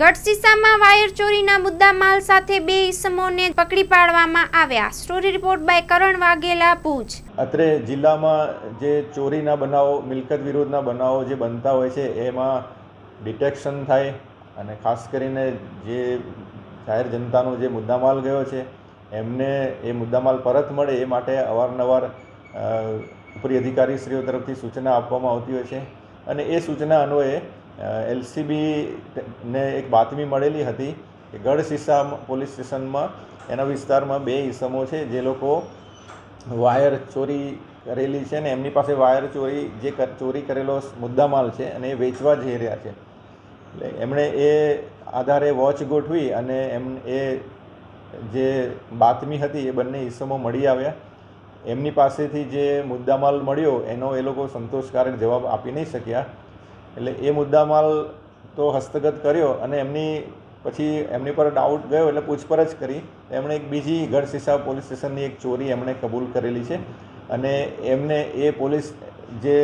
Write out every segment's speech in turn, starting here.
ગઢસીસામાં wire ચોરીના મુદ્દામાલ સાથે બે ઈસમોને પકડી પાડવામાં આવ્યા. Story report by Karan Vaghela, Bhuj. અત્રે જિલ્લામાં જે ચોરીના બનાવો, મિલકત વિરોધના બનાવો જે બનતા હોય છે, એમાં ડિટેક્શન થાય અને ખાસ કરીને જે જાહેર જનતાનો જે મુદ્દામાલ ગયો છે, એમને એ મુદ્દામાલ પરત મળે એ માટે અવારનવાર ઉપરી અધિકારીશ્રીઓ તરફથી સૂચના આપવામાં આવતી હોય છે. અને એ સૂચના અન્વયે એલસીબી ને એક બાતમી મળેલી હતી કે ગઢ સીસા પોલીસ સ્ટેશનમાં એના વિસ્તારમાં બે ઈસમો છે, જે લોકો વાયર ચોરી કરેલી છે ને એમની પાસે વાયર ચોરી, જે ચોરી કરેલો મુદ્દામાલ છે અને એ વેચવા જઈ રહ્યા છે. એટલે એમણે એ આધારે વોચ ગોઠવી અને એમ, એ જે બાતમી હતી એ બંને ઈસમો મળી આવ્યા. એમની પાસેથી જે મુદ્દામાલ મળ્યો, એનો એ લોકો સંતોષકારક જવાબ આપી નહીં શક્યા. એટલે એ મુદ્દામાલ તો હસ્તગત કર્યો અને એમની પછી એમની પર ડાઉટ ગયો એટલે પૂછપરછ કરી. એમણે એક બીજી ગઢસીસા પોલીસ સ્ટેશનની એક ચોરી એમણે કબૂલ કરેલી છે અને એમને એ પોલીસ જે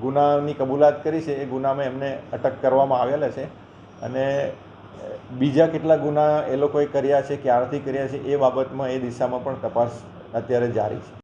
ગુનાની કબૂલાત કરી છે એ ગુનામાં એમને અટક કરવામાં આવેલા છે અને બીજા કેટલા ગુના એ લોકોએ કર્યા છે, ક્યારથી કર્યા છે એ બાબતમાં એ દિશામાં પણ તપાસ અત્યારે જારી છે.